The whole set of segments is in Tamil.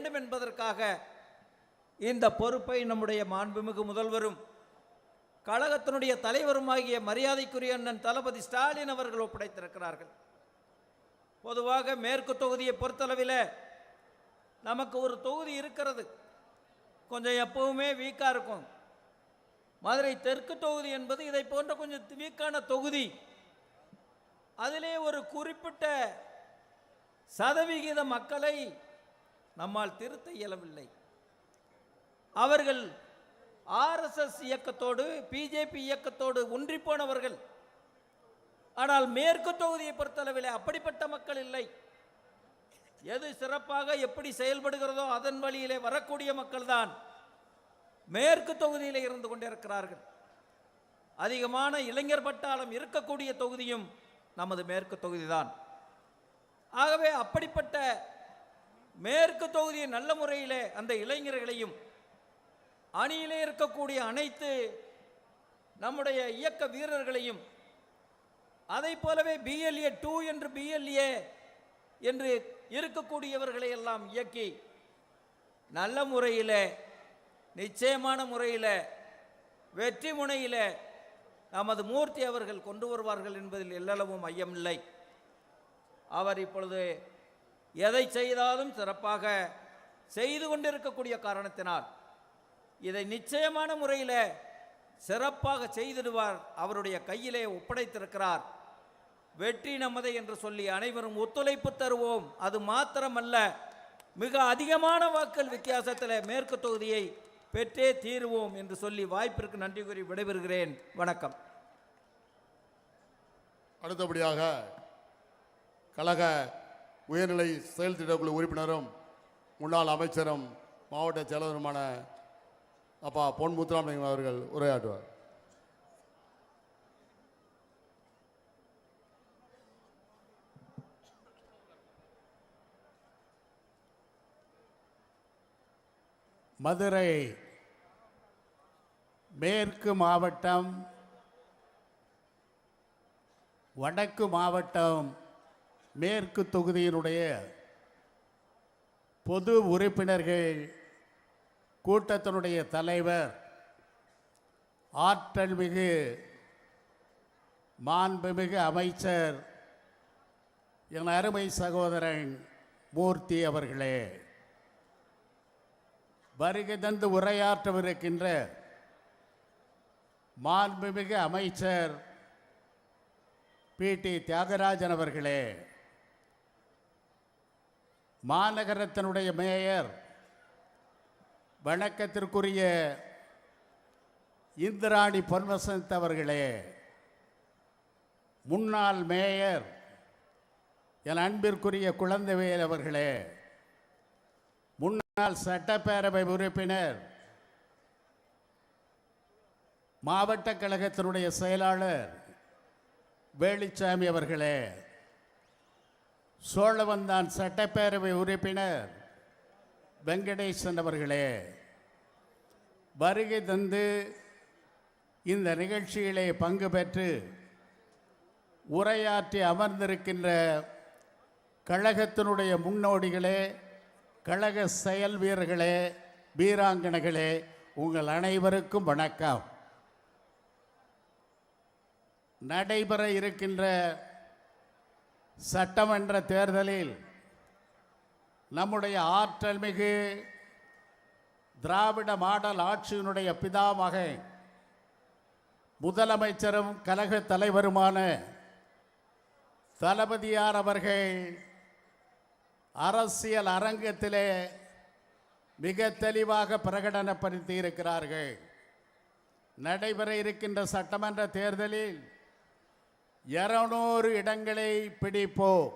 வேண்டும் என்பதற்காக இந்த பொறுப்பை நம்முடைய மாண்புமிகு முதல்வரும் கழகத்தினுடைய தலைவருமாகிய மரியாதைக்குரிய அண்ணன் தளபதி ஸ்டாலின் அவர்கள் ஒப்படைத்திருக்கிறார்கள். பொதுவாக மேற்கு தொகுதியை பொறுத்தளவில் நமக்கு ஒரு தொகுதி இருக்கிறது. கொஞ்சம் எப்பவுமே வீக்காக இருக்கும். மதுரை தெற்கு தொகுதி என்பது இதை போன்ற கொஞ்சம் வீக்கான தொகுதி. அதிலே ஒரு குறிப்பிட்ட சதவிகித மக்களை நம்மால் திருத்த இயலவில்லை. அவர்கள் ஆர்எஸ்எஸ் இயக்கத்தோடு பிஜேபி இயக்கத்தோடு ஒன்றி போனவர்கள். ஆனால் மேற்கு தொகுதியை பொறுத்தளவில் அப்படிப்பட்ட மக்கள் இல்லை. எது சிறப்பாக எப்படி செயல்படுகிறதோ அதன் வழியிலே வரக்கூடிய மக்கள்தான் மேற்கு தொகுதியில் இருந்து கொண்டிருக்கிறார்கள். அதிகமான இளைஞர் பட்டாளம் இருக்கக்கூடிய தொகுதியும் நமது மேற்கு தொகுதிதான். ஆகவே அப்படிப்பட்ட மேற்கு தொகுதியை நல்ல முறையிலே அந்த இளைஞர்களையும் அணியிலே இருக்கக்கூடிய அனைத்து நம்முடைய இயக்க வீரர்களையும் அதை போலவே பிஎல்ஏ டூ என்று பிஎல்ஏ என்று இருக்கக்கூடியவர்களை எல்லாம் இயக்கி நல்ல முறையில் நிச்சயமான முறையில் வெற்றி முனையில் நமது மூர்த்தி அவர்கள் கொண்டு வருவார்கள் என்பதில் எல்லளவும் ஐயமில்லை. அவர் இப்பொழுது எதை செய்தாலும் சிறப்பாக செய்து கொண்டிருக்கக்கூடிய காரணத்தினால் இதை நிச்சயமான முறையில் சிறப்பாக செய்திடுவார். அவருடைய கையிலே ஒப்படைத்திருக்கிறார். வெற்றி நமதை என்று சொல்லி அனைவரும் ஒத்துழைப்பு தருவோம். அது மாத்திரமல்ல மிக அதிகமான வாக்கள் வித்தியாசத்தில் மேற்கு தொகுதியை பெற்றே தீருவோம் என்று சொல்லி வாய்ப்பிற்கு நன்றி கூறி விடைபெறுகிறேன். வணக்கம். அடுத்தபடியாக கழக உயர்நிலை செயல் திட்டக்குழு உறுப்பினரும் முன்னாள் அமைச்சரும் மாவட்ட செயலருமான அப்பா பொன் முத்துராமலிங்கம் அவர்கள் உரையாற்றுவார். மதுரை மேற்கு மாவட்டம் வடக்கு மாவட்டம் மேற்கு தொகுதியினுடைய பொது உறுப்பினர்கள் கூட்டத்தினுடைய தலைவர் ஆற்றல் மிகு மாண்புமிகு அமைச்சர் என் அருமை சகோதரன் மூர்த்தி அவர்களே. வருகை தந்து உரையாற்றவிருக்கின்ற மாண்புமிகு அமைச்சர் பி டி தியாகராஜன் அவர்களே. மாநகரத்தினுடைய மேயர் வணக்கத்திற்குரிய இந்திராணி பொன்வசந்த் அவர்களே முன்னாள் மேயர் என் அன்பிற்குரிய குழந்தைவேல் அவர்களே முன்னாள் சட்டப்பேரவை உறுப்பினர் மாவட்ட கழகத்தினுடைய செயலாளர் வேலுச்சாமி அவர்களே சோழவந்தான் சட்டப்பேரவை உறுப்பினர் வெங்கடேசன் அவர்களே வருகை தந்து இந்த நிகழ்ச்சியிலே பங்கு பெற்று உரையாற்றி அமர்ந்திருக்கின்ற கழகத்தினுடைய முன்னோடிகளே கழக செயல் வீரர்களே வீராங்கனைகளே உங்கள் அனைவருக்கும் வணக்கம். நடைபெற இருக்கின்ற சட்டமன்ற தேர்தலில் நம்முடைய ஆற்றல் மிகு திராவிட மாடல் ஆட்சியினுடைய பிதாமகன் முதலமைச்சரும் கழக தலைவருமான தளபதியார் அவர்கள் அரசியல் அரங்கத்திலே மிக தெளிவாக பிரகடனப்படுத்தி இருக்கிறார்கள் நடைபெற இருக்கின்ற சட்டமன்ற தேர்தலில் இருநூறு இடங்களை பிடிப்போ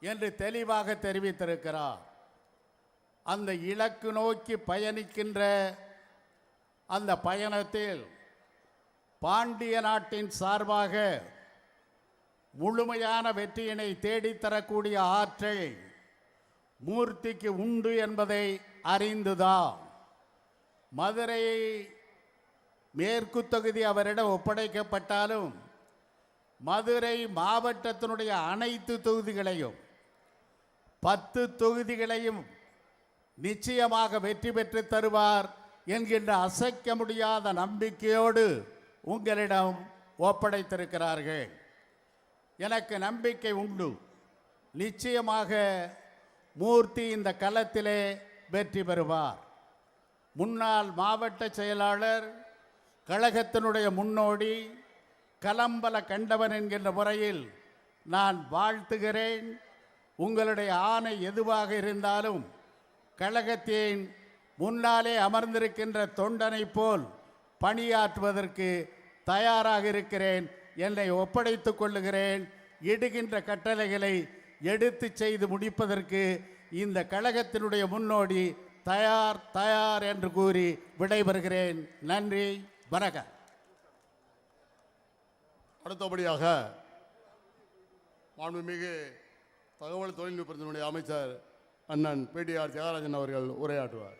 என்று தெளிவாக தெரிவித்திருக்கிறார். அந்த இலக்கு நோக்கி பயணிக்கின்ற அந்த பயணத்தில் பாண்டிய நாட்டின் சார்பாக முழுமையான வெற்றியினை தேடித்தரக்கூடிய ஆற்றல் மூர்த்திக்கு உண்டு என்பதை அறிந்துதான் மதுரை மேற்கு தொகுதி அவரிடம் ஒப்படைக்கப்பட்டாலும் மதுரை மாவட்டத்தினுடைய அனைத்து தொகுதிகளையும் பத்து தொகுதிகளையும் நிச்சயமாக வெற்றி பெற்று தருவார் என்கின்ற அசைக்க முடியாத நம்பிக்கையோடு உங்களிடம் ஒப்படைத்திருக்கிறார்கள். எனக்கு நம்பிக்கை உண்டு. நிச்சயமாக மூர்த்தி இந்த களத்திலே வெற்றி பெறுவார். முன்னாள் மாவட்ட செயலாளர் கழகத்தினுடைய முன்னோடி கலம்பல கண்டவன் என்கின்ற முறையில் நான் வாழ்த்துகிறேன். உங்களுடைய ஆணை எதுவாக இருந்தாலும் கழகத்தின் முன்னாலே அமர்ந்திருக்கின்ற தொண்டனைப் போல் பணியாற்றுவதற்கு தயாராக இருக்கிறேன். என்னை ஒப்படைத்துக் கொள்ளுகிறேன். இடுகின்ற கட்டளைகளை எடுத்து செய்து முடிப்பதற்கு இந்த கழகத்தினுடைய முன்னோடி தயார் தயார் என்று கூறி விடைபெறுகிறேன். நன்றி வணக்கம். அடுத்தபடியாக மாண்புமிகு தகவல் தொழில்நுட்பத்தினுடைய அமைச்சர் அண்ணன் பிடிஆர் தியாகராஜன் அவர்கள் உரையாற்றுவார்.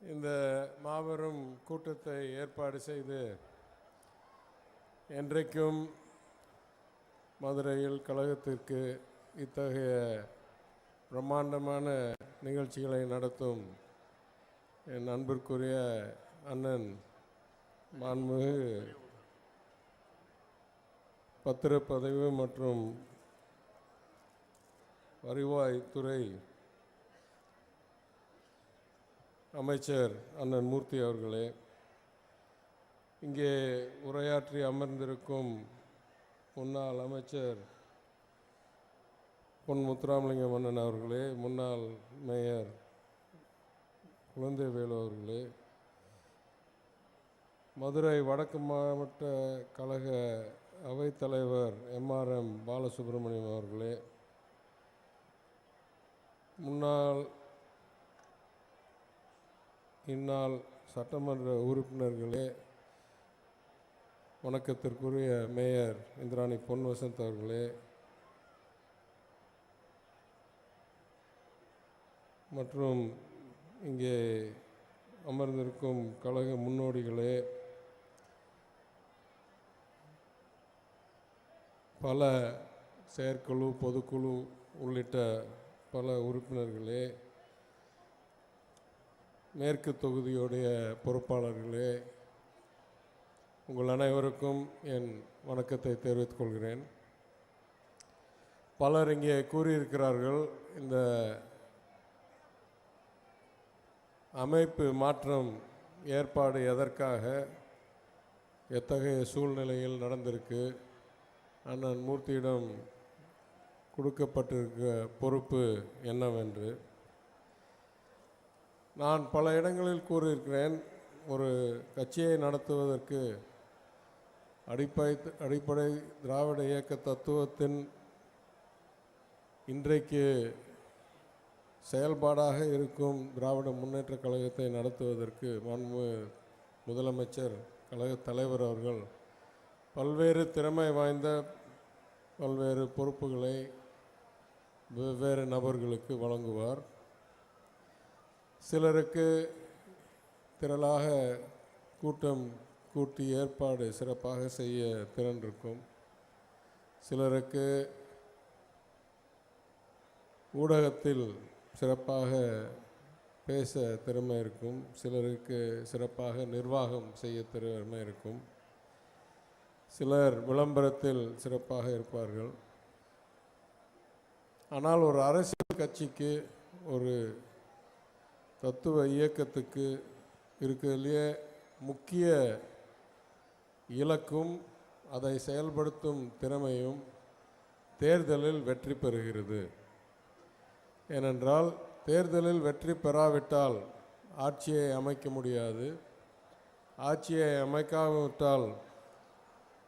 இந்த மாபெரும் கூட்டத்தை ஏற்பாடு செய்து என்றைக்கும் மதுரையில் கழகத்திற்கு இத்தகைய பிரம்மாண்டமான நிகழ்ச்சிகளை நடத்தும் என் அன்பிற்குரிய அண்ணன் மாண்புமிகு பத்திரப்பதிவு மற்றும் வருவாய்த்துறை அமைச்சர் அண்ணன் மூர்த்தி அவர்களே இங்கே உரையாற்றி அமர்ந்திருக்கும் முன்னாள் அமைச்சர் பொன் முத்துராமலிங்கம் மன்னன் அவர்களே முன்னாள் மேயர் குழந்தைவேலு அவர்களே மதுரை வடக்கு மாவட்ட கழக அவைத்தலைவர் எம்ஆர்எம் பாலசுப்ரமணியம் அவர்களே முன்னாள் இந்நாள் சட்டமன்ற உறுப்பினர்களே வணக்கத்திற்குரிய மேயர் இந்திராணி பொன் வசந்த் அவர்களே மற்றும் இங்கே அமர்ந்திருக்கும் கழக முன்னோடிகளே பல செயற்குழு பொதுக்குழு உள்ளிட்ட பல உறுப்பினர்களே மேற்கு தொகுதியுடைய பொறுப்பாளர்களே உங்கள் அனைவருக்கும் என் வணக்கத்தை தெரிவித்துக் கொள்கிறேன். பலர் இங்கே கூறியிருக்கிறார்கள் இந்த அமைப்பு மாற்றம் ஏற்பாடு எதற்காக எத்தகைய சூழ்நிலையில் நடந்திருக்கு அண்ணன் மூர்த்தியிடம் கொடுக்கப்பட்டிருக்க பொறுப்பு என்னவென்று. நான் பல இடங்களில் கூறியிருக்கிறேன் ஒரு கட்சியை நடத்துவதற்கு அடிப்படை அடிப்படை திராவிட இயக்க தத்துவத்தின் இன்றைக்கு செயல்பாடாக இருக்கும் திராவிட முன்னேற்ற கழகத்தை நடத்துவதற்கு மாண்பு முதலமைச்சர் கழக தலைவர் அவர்கள் பல்வேறு திறமை வாய்ந்த பல்வேறு பொறுப்புகளை வெவ்வேறு நபர்களுக்கு வழங்குவார். சிலருக்கு திரளாக கூட்டம் கூட்டி ஏற்பாடு சிறப்பாக செய்ய திறன் இருக்கும் சிலருக்கு ஊடகத்தில் சிறப்பாக பேச திறமை இருக்கும். சிலருக்கு சிறப்பாக நிர்வாகம் செய்ய திறமை இருக்கும். சிலர் விளம்பரத்தில் சிறப்பாக இருப்பார்கள். ஆனால் ஒரு அரசியல் கட்சிக்கு ஒரு தத்துவ இயக்கத்துக்கு இருக்கிறதுலையே முக்கிய இலக்கும் அதை செயல்படுத்தும் திறமையும் தேர்தலில் வெற்றி பெறுகிறது. ஏனென்றால் தேர்தலில் வெற்றி பெறாவிட்டால் ஆட்சியை அமைக்க முடியாது. ஆட்சியை அமைக்காவிட்டால்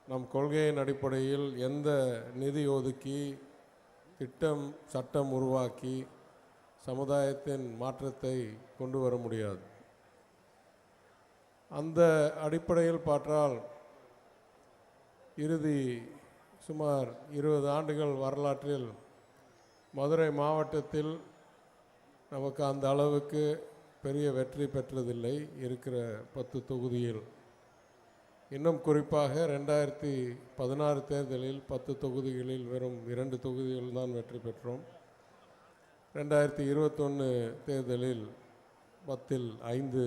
நம் கொள்கையின் அடிப்படையில் எந்த நிதி ஒதுக்கி திட்டம் சட்டம் உருவாக்கி சமுதாயத்தின் மாற்றத்தை கொண்டு வர முடியாது. அந்த அடிப்படையில் பார்த்தால் இறுதி சுமார் இருபது ஆண்டுகள் வரலாற்றில் மதுரை மாவட்டத்தில் நமக்கு அந்த அளவுக்கு பெரிய வெற்றி பெற்றதில்லை இருக்கிற பத்து தொகுதியில். இன்னும் குறிப்பாக ரெண்டாயிரத்தி பதினாறு தேர்தலில் பத்து தொகுதிகளில் வெறும் இரண்டு தொகுதிகள் தான் வெற்றி பெற்றோம். ரெண்டாயிரத்தி இருபத்தொன்று தேர்தலில் பத்தில் ஐந்து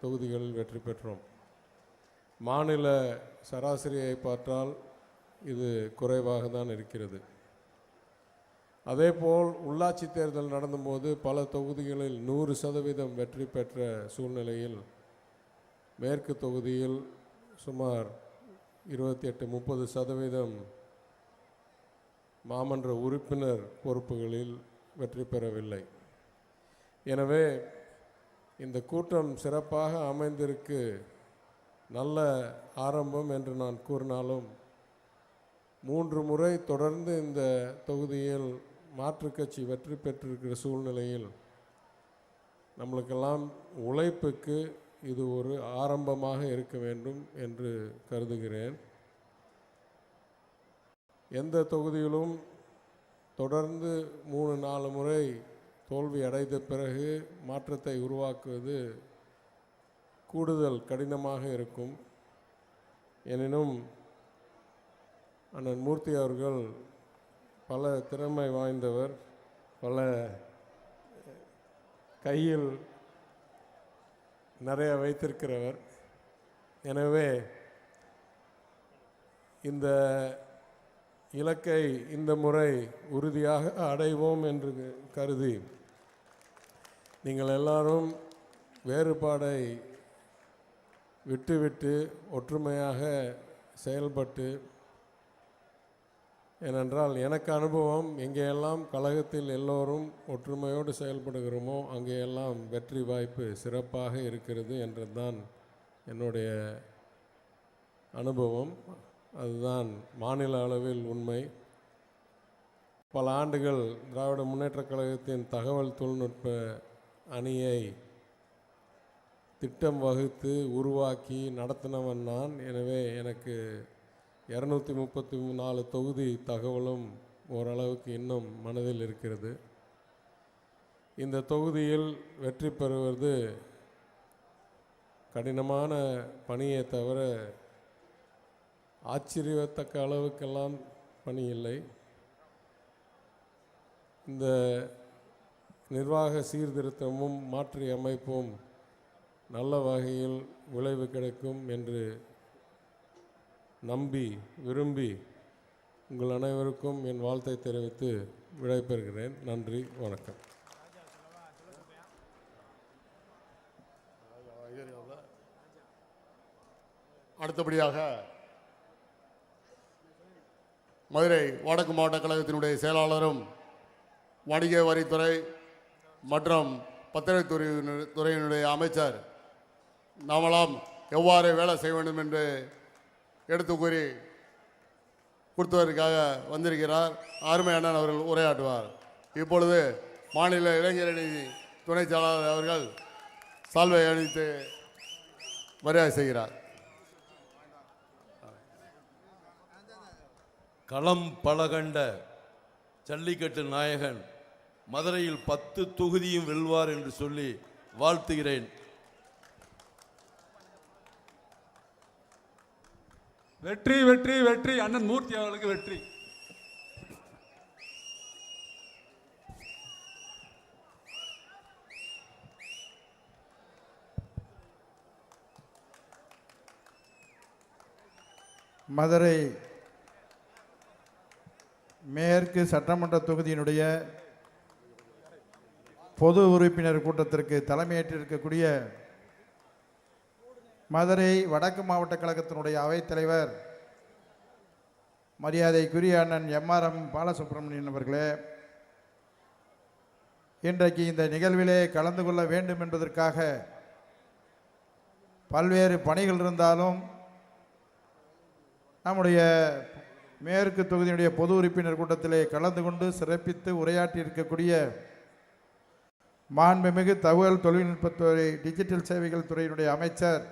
தொகுதிகளில் வெற்றி பெற்றோம். மாநில சராசரியை பார்த்தால் இது குறைவாக தான் இருக்கிறது. அதேபோல் உள்ளாட்சி தேர்தல் நடந்தபோது பல தொகுதிகளில் நூறு சதவீதம் வெற்றி பெற்ற சூழ்நிலையில் மேற்கு தொகுதியில் சுமார் இருபத்தி எட்டு முப்பது சதவீதம் மாமன்ற உறுப்பினர் பொறுப்புகளில் வெற்றி பெறவில்லை. எனவே இந்த கூட்டம் சிறப்பாக அமைந்திருக்கு நல்ல ஆரம்பம் என்று நான் கூறினாலும் மூன்று முறை தொடர்ந்து இந்த தொகுதியில் மாற்றுக் கட்சி வெற்றி பெற்றிருக்கிற சூழ்நிலையில் நம்மளுக்கெல்லாம் உழைப்புக்கு இது ஒரு ஆரம்பமாக இருக்க வேண்டும் என்று கருதுகிறேன். எந்த தொகுதியிலும் தொடர்ந்து மூணு நாலு முறை தோல்வி அடைந்த பிறகு மாற்றத்தை உருவாக்குவது கூடுதல் கடினமாக இருக்கும். எனினும் அண்ணன் மூர்த்தி அவர்கள் பல திறமை வாய்ந்தவர் பல கையில் நிறைய வைத்திருக்கிறவர். எனவே இந்த இலக்கை இந்த முறை உறுதியாக அடைவோம் என்று கருதி நீங்கள் எல்லாரும் வேறுபாடை விட்டுவிட்டு ஒற்றுமையாக செயல்பட்டு ஏனென்றால் எனக்கு அனுபவம் எங்கேயெல்லாம் கழகத்தில் எல்லோரும் ஒற்றுமையோடு செயல்படுகிறோமோ அங்கேயெல்லாம் வெற்றி வாய்ப்பு சிறப்பாக இருக்கிறது என்றுதான் என்னுடைய அனுபவம். அதுதான் மாநில அளவில் உண்மை. பல ஆண்டுகள் திராவிட முன்னேற்றக் கழகத்தின் தகவல் தொழில்நுட்ப அணியை திட்டம் வகுத்து உருவாக்கி நடத்தினவன் நான். எனவே எனக்கு இரநூத்தி முப்பத்தி நாலு தொகுதி தகவலும் ஓரளவுக்கு இன்னும் மனதில் இருக்கிறது. இந்த தொகுதியில் வெற்றி பெறுவது கடினமான பணியை தவிர ஆச்சரியத்தக்க அளவுக்கெல்லாம் பணி இல்லை. இந்த நிர்வாக சீர்திருத்தமும் மாற்றி அமைப்பும் நல்ல வகையில் விளைவு கிடைக்கும் என்று நம்பி விரும்பி உங்கள் அனைவருக்கும் என் வாழ்த்தை தெரிவித்து விடைபெறுகிறேன். நன்றி வணக்கம். அடுத்தபடியாக மதுரை வடக்கு மாவட்ட கழகத்தினுடைய செயலாளரும் வணிக வரித்துறை மற்றும் பத்திரத்துறை துறையினுடைய அமைச்சர் நாமெல்லாம் எவ்வாறு வேலை செய்ய வேண்டும் என்று எடுத்து கூறி கொடுத்ததற்காக வந்திருக்கிறார். அருமை அண்ணன் அவர்கள் உரையாற்றுவார். இப்பொழுது மாநில இளைஞரணி துணைச் செயலாளர் அவர்கள் சால்வை அணித்து மரியாதை செய்கிறார். களம் பலகண்ட ஜல்லிக்கட்டு நாயகன் மதுரையில் பத்து தொகுதியும் வெல்வார் என்று சொல்லி வாழ்த்துகிறேன். வெற்றி வெற்றி வெற்றி. அண்ணன் மூர்த்தி அவர்களுக்கு வெற்றி. மதுரை மேற்கு சட்டமன்ற தொகுதியினுடைய பொது உறுப்பினர் கூட்டத்திற்கு தலைமையேற்றிருக்கக்கூடிய மதுரை வடக்கு மாவட்ட கழகத்தினுடைய அவைத்தலைவர் மரியாதைக்குரிய அண்ணன் எம்ஆர்எம் பாலசுப்ரமணியன் அவர்களே இன்றைக்கு இந்த நிகழ்விலே கலந்து கொள்ள வேண்டும் என்பதற்காக பல்வேறு பணிகள் இருந்தாலும் நம்முடைய மேற்கு தொகுதியினுடைய பொது உறுப்பினர் கூட்டத்திலே கலந்து கொண்டு சிறப்பித்து உரையாற்றி இருக்கக்கூடிய மாண்புமிகு தகவல் தொழில்நுட்பத்துறை டிஜிட்டல் சேவைகள் துறையினுடைய அமைச்சர்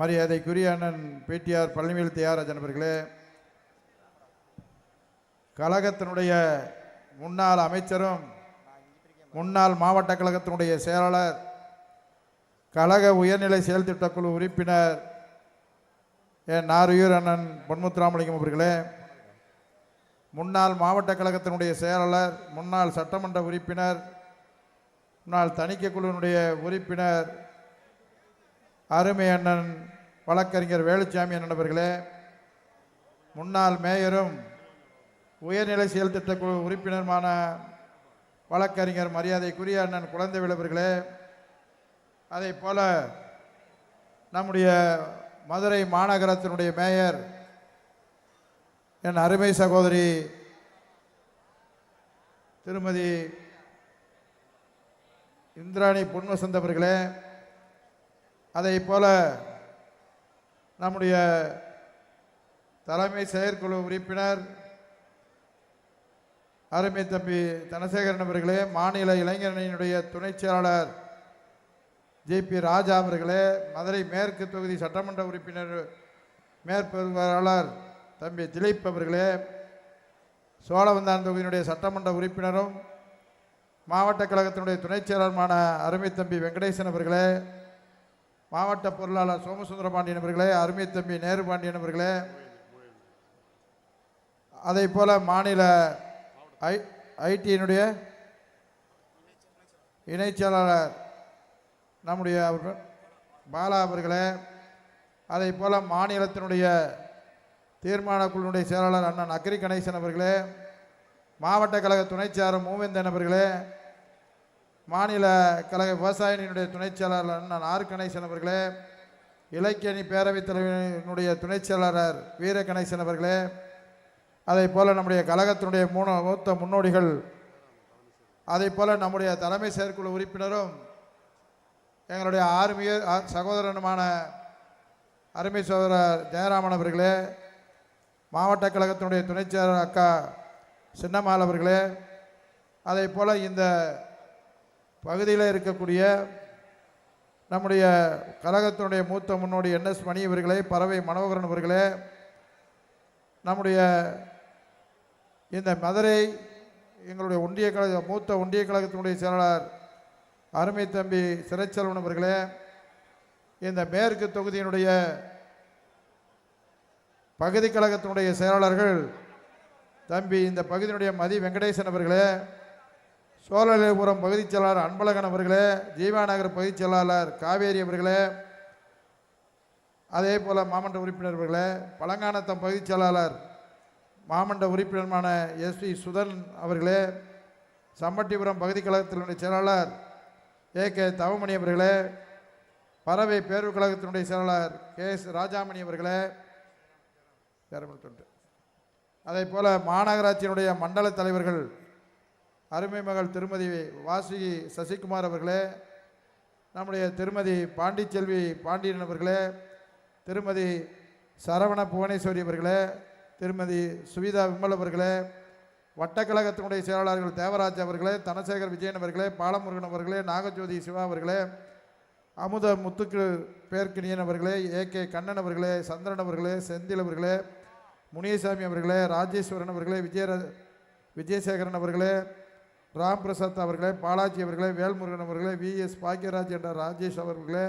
மரியாதைக்குரிய அண்ணன் பிடிஆர் பழனிவேல் தியாகராஜன் அவர்களே கழகத்தினுடைய முன்னாள் அமைச்சரும் முன்னாள் மாவட்ட கழகத்தினுடைய செயலாளர் கழக உயர்நிலை செயல் திட்டக்குழு உறுப்பினர் என் நாரையூர் அண்ணன் பொன்முத்துராமலிங்கம் அவர்களே முன்னாள் மாவட்ட கழகத்தினுடைய செயலாளர் முன்னாள் சட்டமன்ற உறுப்பினர் முன்னாள் தணிக்கை குழுவினுடைய உறுப்பினர் அருமை அண்ணன் வழக்கறிஞர் வேலுச்சாமி அண்ணன் அவர்களே முன்னாள் மேயரும் உயர்நிலை செயல் குழு உறுப்பினருமான வழக்கறிஞர் மரியாதைக்குரிய அண்ணன் குழந்தை விளவர்களே அதே போல நம்முடைய மதுரை மாநகரத்தினுடைய மேயர் என் அருமை சகோதரி திருமதி இந்திராணி பொன்வசந்த் அவர்களே அதை போல நம்முடைய தலைமை செயற்குழு உறுப்பினர் அருமை தம்பி தனசேகரன் அவர்களே மாநில இளைஞரணியினுடைய துணைச் செயலாளர் ஜேபி ராஜா அவர்களே மதுரை மேற்கு தொகுதி சட்டமன்ற உறுப்பினர் மேற்பாளர் தம்பி திலீப் அவர்களே சோழவந்தான் தொகுதியினுடைய சட்டமன்ற உறுப்பினரும் மாவட்ட கழகத்தினுடைய துணைச் செயலருமான அருமை தம்பி வெங்கடேசன் அவர்களே மாவட்ட பொருளாளர் சோமசுந்தர பாண்டியன் அவர்களே அருமை தம்பி நேரு பாண்டியன் அவர்களே. அதை போல் மாநில ஐ ஐடியினுடைய இணைச்செயலாளர் நம்முடைய பாலா அவர்களே. அதை போல் மாநிலத்தினுடைய தீர்மான குழுனுடைய செயலாளர் அண்ணன் அக்ரி கணேசன் அவர்களே. மாவட்ட கழக துணைச்சாரம் மூவேந்தன் அவர்களே. மாநில கழக விவசாயினுடைய துணைச் செயலாளர் நான் ஆர். கணேசன் அவர்களே இலக்கியணி பேரவைத் தலைவரினுடைய துணைச் செயலாளர் வீர கணேசன் அவர்களே அதைப் போல் நம்முடைய கழகத்தினுடைய மூணு மூத்த முன்னோடிகள் அதை போல் நம்முடைய தலைமை செயற்குழு உறுப்பினரும் எங்களுடைய ஆர்மிய சகோதரனுமான அருமை சகோதரர் ஜெயராமன் அவர்களே மாவட்ட கழகத்தினுடைய துணைச் செயலர் அக்கா சின்னம்மாள் அவர்களே அதை போல் இந்த பகுதியில் இருக்கக்கூடிய நம்முடைய கழகத்தினுடைய மூத்த முன்னோடி என் எஸ் மணி இவர்களே பறவை மனோகரன் அவர்களே நம்முடைய இந்த மதுரை எங்களுடைய ஒன்றிய கழக மூத்த ஒன்றிய கழகத்தினுடைய செயலாளர் அருமை தம்பி சிறைச்செல்வன் அவர்களே இந்த மேற்கு தொகுதியினுடைய பகுதி கழகத்தினுடைய செயலாளர்கள் தம்பி இந்த பகுதியினுடைய மதி வெங்கடேசன் அவர்களே சோழலிபுரம் பகுதிச் செயலாளர் அன்பழகன் அவர்களே ஜீவாநகர் பகுதிச் செயலாளர் காவேரி அவர்களே அதே போல் மாமன்ற உறுப்பினர் அவர்களே பழங்கானத்தம் பகுதிச் செயலாளர் மாமன்ற உறுப்பினருமான எஸ்பி சுதன் அவர்களே சம்பட்டிபுரம் பகுதி கழகத்தினுடைய செயலாளர் ஏ கே தவமணி அவர்களே பறவை பேரூர் கழகத்தினுடைய செயலாளர் கே எஸ் ராஜாமணி அவர்களே பேரமல் அதே போல் மாநகராட்சியினுடைய மண்டல தலைவர்கள் அருமை மகள் திருமதி வாசுகி சசிகுமார் அவர்களே நம்முடைய திருமதி பாண்டிச்செல்வி பாண்டியன் அவர்களே திருமதி சரவண புவனேஸ்வரி அவர்களே திருமதி சுவிதா விமல் அவர்களே வட்டக்கழகத்தினுடைய செயலாளர்கள் தேவராஜ் அவர்களே தனசேகர் விஜயன் அவர்களே பாலமுருகன் அவர்களே நாகஜோதி சிவா அவர்களே அமுத முத்துக்கு பேர்கிணியன் அவர்களே ஏ கே கண்ணன் அவர்களே சந்திரன் அவர்களே செந்தில் அவர்களே முனியசாமி அவர்களே ராஜேஸ்வரன் அவர்களே விஜய விஜயசேகரன் அவர்களே ராம் பிரசாத் அவர்களே பாலாஜி அவர்களே வேல்முருகன் அவர்களே விஎஸ் பாக்யராஜ் என்ற ராஜேஷ் அவர்களே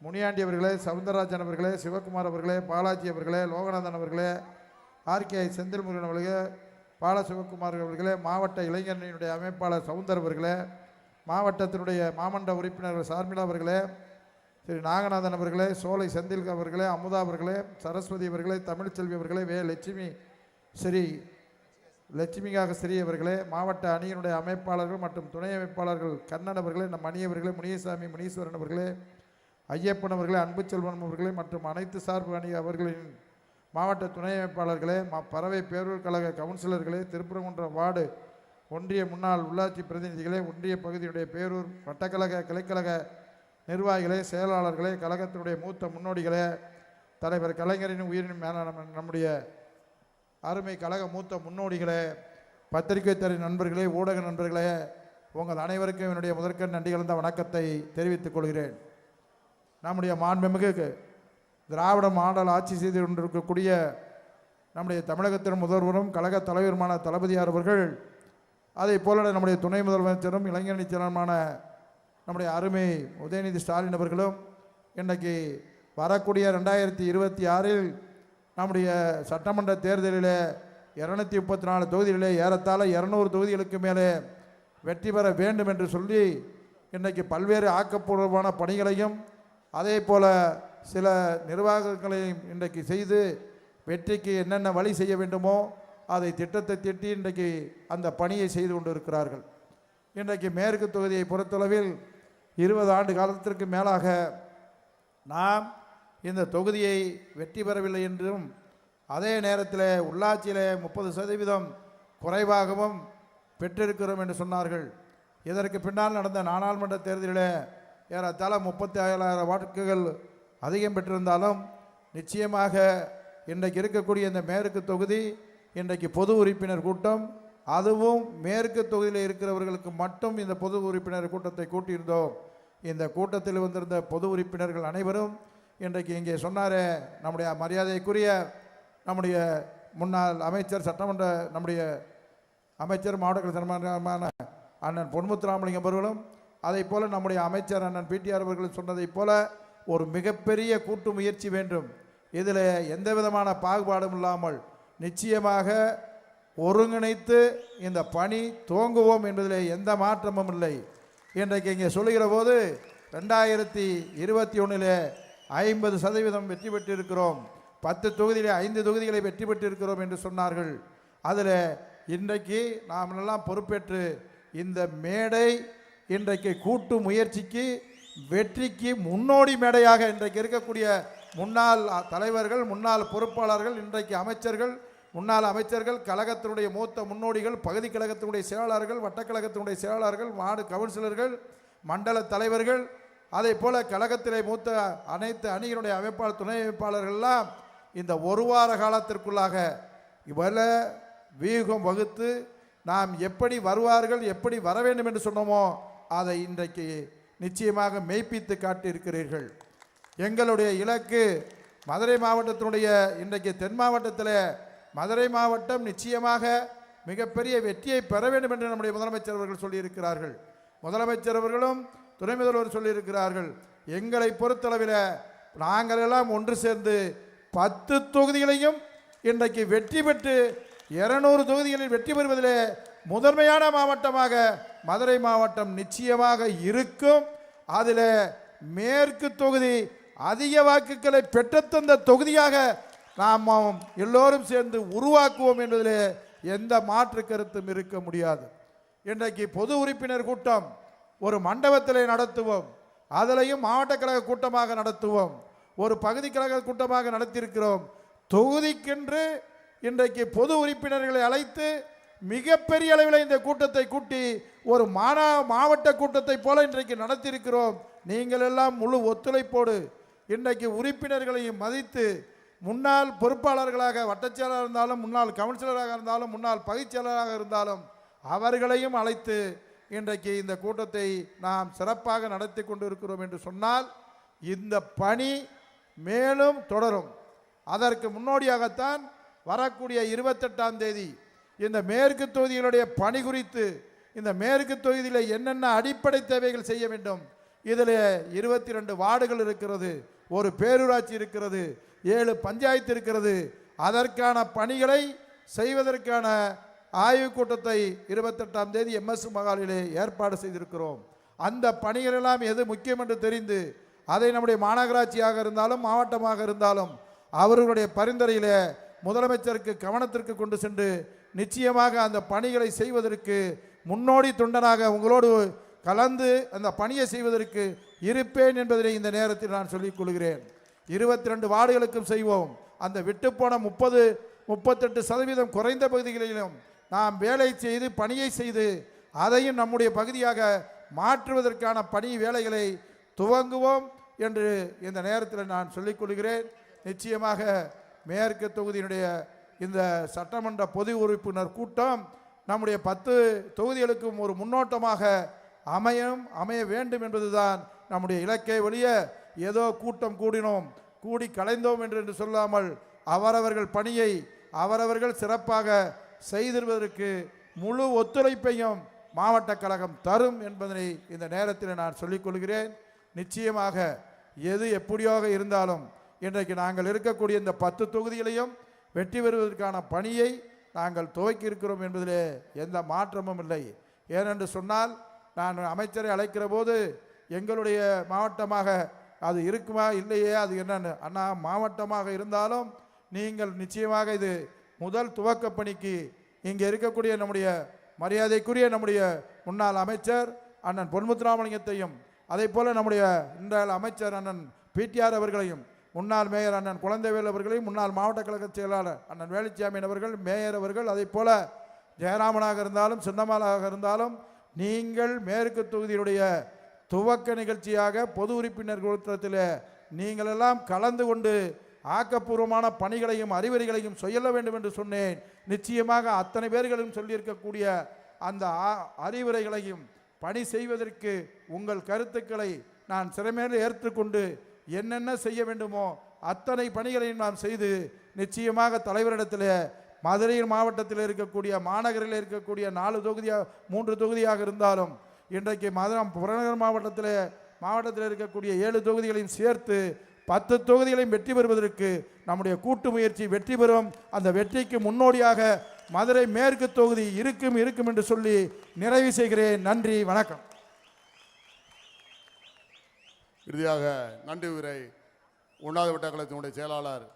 முனியாண்டி அவர்களே சவுந்தரராஜன் அவர்களே சிவகுமார் அவர்களே பாலாஜி அவர்களே லோகநாதன் அவர்களே ஆர்கே செந்தில் முருகன் அவர்களே பால சிவகுமார் அவர்களே மாவட்ட இளைஞரணியினுடைய அமைப்பாளர் சவுந்தர் அவர்களே மாவட்டத்தினுடைய மாமண்ட உறுப்பினர்கள் சார்மிளா அவர்களே திரு நாகநாதன் அவர்களே சோலை செந்தில் அவர்களே அமுதா அவர்களே சரஸ்வதி அவர்களே தமிழ்ச்செல்வி அவர்களே வே. லட்சுமி ஸ்ரீ லட்சுமிகாக சிறியவர்களே மாவட்ட அணியினுடைய அமைப்பாளர்கள் மற்றும் துணை அமைப்பாளர்கள் கண்ணன் அவர்களே நம் அணியவர்களே முனியசாமி முனீஸ்வரன் அவர்களே ஐயப்பன் அவர்களே அன்புச்செல்வன் அவர்களே மற்றும் அனைத்து சார்பு அணி அவர்களின் மாவட்ட துணை அமைப்பாளர்களே ம பறவை பேரூர் கழக கவுன்சிலர்களே திருப்பரங்குன்றம் வார்டு ஒன்றிய முன்னாள் உள்ளாட்சி பிரதிநிதிகளே ஒன்றிய பகுதியுடைய பேரூர் வட்டக்கழக கிளைக்கழக நிர்வாகிகளே செயலாளர்களே கழகத்தினுடைய மூத்த முன்னோடிகளே தலைவர் கலைஞரின் உயிரின் மேல நம்முடைய அருமை கழக மூத்த முன்னோடிகளே பத்திரிகை துறை நண்பர்களே ஊடக நண்பர்களே உங்கள் அனைவருக்கும் என்னுடைய முதற்கண் நன்றி கலந்த வணக்கத்தை தெரிவித்துக் கொள்கிறேன். நம்முடைய மாண்புமிகு திராவிட மாடல் ஆட்சி செய்து கொண்டிருக்கக்கூடிய நம்முடைய தமிழகத்தின் முதல்வரும் கழக தலைவருமான தளபதியார் அவர்கள் அதே போல நம்முடைய துணை முதலமைச்சரும் இளைஞரணி செயலருமான நம்முடைய அருமை உதயநிதி ஸ்டாலின் அவர்களும் இன்றைக்கு வரக்கூடிய ரெண்டாயிரத்தி இருபத்தி ஆறில் நம்முடைய சட்டமன்ற தேர்தலில் இரநூத்தி முப்பத்தி நாலு தொகுதிகளிலே ஏறத்தாழ இரநூறு தொகுதிகளுக்கு மேலே வெற்றி பெற வேண்டும் என்று சொல்லி இன்றைக்கு பல்வேறு ஆக்கப்பூர்வமான பணிகளையும் அதே போல் சில நிர்வாகங்களையும் இன்றைக்கு செய்து வெற்றிக்கு என்னென்ன வழி செய்ய வேண்டுமோ அதை திட்டத்தை திட்டி இன்றைக்கு அந்த பணியை செய்து கொண்டிருக்கிறார்கள். இன்றைக்கு மேற்கு தொகுதியை பொறுத்தளவில் இருபது ஆண்டு காலத்திற்கு மேலாக நாம் இந்த தொகுதியை வெற்றி பெறவில்லை என்றும் அதே நேரத்தில் உள்ளாட்சியில் முப்பது சதவீதம் குறைவாகவும் பெற்றிருக்கிறோம் என்று சொன்னார்கள். இதற்கு பின்னால் நடந்த நாடாளுமன்ற தேர்தலில் ஏறத்தாழ முப்பத்தி ஏழாயிரம் வாக்குகள் அதிகம் பெற்றிருந்தாலும் நிச்சயமாக இன்றைக்கு இருக்கக்கூடிய இந்த மேற்கு தொகுதி இன்றைக்கு பொது உறுப்பினர் கூட்டம் அதுவும் மேற்கு தொகுதியில் இருக்கிறவர்களுக்கு மட்டும் இந்த பொது உறுப்பினர் கூட்டத்தை கூட்டியிருந்தோம். இந்த கூட்டத்தில் வந்திருந்த பொது உறுப்பினர்கள் அனைவரும் இன்றைக்கு இங்கே சொன்னாரே நம்முடைய மரியாதைக்குரிய நம்முடைய முன்னாள் அமைச்சர் சட்டமன்ற நம்முடைய அமைச்சர் மாவட்ட சட்டமன்றமான அண்ணன் பொன்முத்துராமலிங்கம் அவர்களும் அதை போல் நம்முடைய அமைச்சர் அண்ணன் பிடிஆர் அவர்கள் சொன்னதைப் போல ஒரு மிகப்பெரிய கூட்டு முயற்சி வேண்டும். இதில் எந்த விதமான பாகுபாடும் இல்லாமல் நிச்சயமாக ஒருங்கிணைத்து இந்த பணி துவங்குவோம் என்பதில் எந்த மாற்றமும் இல்லை. இன்றைக்கு இங்கே சொல்லுகிற போது ரெண்டாயிரத்தி இருபத்தி ஒன்றில் ஐம்பது சதவீதம் வெற்றி பெற்றிருக்கிறோம். பத்து தொகுதியில் ஐந்து தொகுதிகளை வெற்றி பெற்றிருக்கிறோம் என்று சொன்னார்கள். அதில் இன்றைக்கு நாம் எல்லாம் பொறுப்பேற்று இந்த மேடை இன்றைக்கு கூட்டு முயற்சிக்கு வெற்றிக்கு முன்னோடி மேடையாக இன்றைக்கு இருக்கக்கூடிய முன்னாள் தலைவர்கள் முன்னாள் பொறுப்பாளர்கள் இன்றைக்கு அமைச்சர்கள் முன்னாள் அமைச்சர்கள் கழகத்தினுடைய மூத்த முன்னோடிகள் பகுதி கழகத்தினுடைய செயலாளர்கள் வட்டக்கழகத்தினுடைய செயலாளர்கள் வார்டு கவுன்சிலர்கள் மண்டல தலைவர்கள் அதே போல கழகத்திலே மூத்த அனைத்து அணியினுடைய அமைப்பாளர் துணை அமைப்பாளர்கள்லாம் இந்த ஒரு வார காலத்திற்குள்ளாக இவள வியூகம் வகுத்து நாம் எப்படி வருவார்கள் எப்படி வர வேண்டும் என்று சொன்னோமோ அதை இன்றைக்கு நிச்சயமாக மெய்ப்பித்து காட்டியிருக்கிறீர்கள். எங்களுடைய இலக்கு மதுரை மாவட்டத்தினுடைய இன்றைக்கு தென் மாவட்டத்தில் மதுரை மாவட்டம் நிச்சயமாக மிகப்பெரிய வெற்றியை பெற வேண்டும் என்று நம்முடைய முதலமைச்சர் அவர்கள் சொல்லியிருக்கிறார்கள். முதலமைச்சர் அவர்களும் துணை முதல்வர் சொல்லியிருக்கிறார்கள் எங்களை பொறுத்தளவில் நாங்கள் எல்லாம் ஒன்று சேர்ந்து பத்து தொகுதிகளையும் இன்றைக்கு வெற்றி பெற்று இருநூறு தொகுதிகளில் வெற்றி பெறுவதிலே முதன்மையான மாவட்டமாக மதுரை மாவட்டம் நிச்சயமாக இருக்கும். அதில் மேற்கு தொகுதி அதிக வாக்குகளை பெற்றுத்தந்த தொகுதியாக நாம் எல்லோரும் சேர்ந்து உருவாக்குவோம் என்பதிலே எந்த மாற்று கருத்தும் இருக்க முடியாது. இன்றைக்கு பொது உறுப்பினர் கூட்டம் ஒரு மண்டபத்திலே நடத்துவோம். அதிலையும் மாவட்ட கழக கூட்டமாக நடத்துவோம். ஒரு பகுதி கழக கூட்டமாக நடத்தியிருக்கிறோம். தொகுதிக்கென்று இன்றைக்கு பொது உறுப்பினர்களை அழைத்து மிகப்பெரிய அளவில் இந்த கூட்டத்தை கூட்டி ஒரு மாநா மாவட்ட கூட்டத்தை போல இன்றைக்கு நடத்தியிருக்கிறோம். நீங்கள் எல்லாம் முழு ஒத்துழைப்போடு இன்றைக்கு உறுப்பினர்களையும் மதித்து முன்னாள் பொறுப்பாளர்களாக வட்டச்செயலாளராக இருந்தாலும் முன்னாள் கவுன்சிலராக இருந்தாலும் முன்னாள் பகுதிச் செயலராக இருந்தாலும் அவர்களையும் அழைத்து இன்றைக்கு இந்த கூட்டத்தை நாம் சிறப்பாக நடத்தி கொண்டிருக்கிறோம் என்று சொன்னால் இந்த பணி மேலும் தொடரும். அதற்கு முன்னோடியாகத்தான் வரக்கூடிய இருபத்தெட்டாம் தேதி இந்த மேற்கு தொகுதிகளுடைய பணி குறித்து இந்த மேற்கு தொகுதியில் என்னென்ன அடிப்படை தேவைகள் செய்ய வேண்டும் இதில் இருபத்தி ரெண்டு வார்டுகள் இருக்கிறது ஒரு பேரூராட்சி இருக்கிறது ஏழு பஞ்சாயத்து இருக்கிறது அதற்கான பணிகளை செய்வதற்கான ஆய்வுக் கூட்டத்தை இருபத்தெட்டாம் தேதி எம்எஸ் மகாலிலே ஏற்பாடு செய்திருக்கிறோம். அந்த பணிகளெல்லாம் எது முக்கியம் என்று தெரிந்து அதை நம்முடைய மாநகராட்சியாக இருந்தாலும் மாவட்டமாக இருந்தாலும் அவர்களுடைய பரிந்துரையிலே முதலமைச்சருக்கு கவனத்திற்கு கொண்டு சென்று நிச்சயமாக அந்த பணிகளை செய்வதற்கு முன்னோடி தொண்டனாக உங்களோடு கலந்து அந்த பணியை செய்வதற்கு இருப்பேன் என்பதை இந்த நேரத்தில் நான் சொல்லிக் கொள்கிறேன். இருபத்தி ரெண்டு வார்டுகளுக்கும் செய்வோம். அந்த விட்டுப்போன முப்பது முப்பத்தெட்டு சதவீதம் குறைந்த பகுதிகளிலும் நாம் வேலை செய்து பணியை செய்து அதையும் நம்முடைய பகுதியாக மாற்றுவதற்கான பணி வேலைகளை துவங்குவோம் என்று இந்த நேரத்தில் நான் சொல்லிக் கொள்கிறேன். நிச்சயமாக மேற்கு தொகுதியினுடைய இந்த சட்டமன்ற பொது உறுப்பினர் கூட்டம் நம்முடைய பத்து தொகுதிகளுக்கும் ஒரு முன்னோட்டமாக அமையும் அமைய வேண்டும் என்பதுதான் நம்முடைய இலக்கை ஒழிய ஏதோ கூட்டம் கூடினோம் கூடி கலைந்தோம் என்று என்று சொல்லாமல் அவரவர்கள் பணியை அவரவர்கள் சிறப்பாக செய்திருவதற்கு முழு ஒத்துழைப்பையும் மாவட்ட கழகம் தரும் என்பதனை இந்த நேரத்தில் நான் சொல்லிக் கொள்கிறேன். நிச்சயமாக எது எப்படியாக இருந்தாலும் இன்றைக்கு நாங்கள் இருக்கக்கூடிய இந்த பத்து தொகுதிகளையும் வெற்றி பெறுவதற்கான பணியை நாங்கள் துவக்கி இருக்கிறோம் என்பதிலே எந்த மாற்றமும் இல்லை. ஏனென்று சொன்னால் நான் அமைச்சரை அழைக்கிற போது எங்களுடைய மாவட்டமாக அது இருக்குமா இல்லையே அது என்னன்னு அண்ணா மாவட்டமாக இருந்தாலும் நீங்கள் நிச்சயமாக இது முதல் துவக்க பணிக்கு இங்கே இருக்கக்கூடிய நம்முடைய மரியாதைக்குரிய நம்முடைய முன்னாள் அமைச்சர் அண்ணன் பொன்முத்துராமலிங்கத்தையும் அதே போல் நம்முடைய இன்றைய அமைச்சர் அண்ணன் பிடிஆர் அவர்களையும் முன்னாள் மேயர் அண்ணன் குழந்தைவேல் அவர்களையும் முன்னாள் மாவட்ட கழக செயலாளர் அண்ணன் வேலுச்சாமியன் அவர்கள் மேயர் அவர்கள் அதே போல் ஜெயராமனாக இருந்தாலும் சின்னமாலாக இருந்தாலும் நீங்கள் மேற்கு தொகுதியினுடைய துவக்க நிகழ்ச்சியாக பொது உறுப்பினர் கூட்டத்தில் நீங்களெல்லாம் கலந்து கொண்டு ஆக்கப்பூர்வமான பணிகளையும் அறிவுரைகளையும் சொல்ல வேண்டும் என்று சொன்னேன். நிச்சயமாக அத்தனை பேர்களும் சொல்லியிருக்கக்கூடிய அந்த ஆ- அறிவுரைகளையும் பணி செய்வதற்கு உங்கள் கருத்துக்களை நான் சிறமேல் ஏற்றுக்கொண்டு என்னென்ன செய்ய வேண்டுமோ அத்தனை பணிகளையும் நாம் செய்து நிச்சயமாக தலைவரிடத்தில் மதுரை மாவட்டத்தில் இருக்கக்கூடிய மாநகரில் இருக்கக்கூடிய நாலு தொகுதியாக மூன்று தொகுதியாக இருந்தாலும் இன்றைக்கு மதுரை புறநகர் மாவட்டத்தில் மாவட்டத்தில் இருக்கக்கூடிய ஏழு தொகுதிகளையும் சேர்த்து பத்து தொகுதிகளையும் வெற்றி பெறுவதற்கு நம்முடைய கூட்டு முயற்சி வெற்றி பெறும். அந்த வெற்றிக்கு முன்னோடியாக மதுரை மேற்கு தொகுதி இருக்கும் இருக்கும் என்று சொல்லி நிறைவு செய்கிறேன். நன்றி வணக்கம். இறுதியாக நன்றி உரை உண்ணாத வட்ட கழகத்தினுடைய செயலாளர்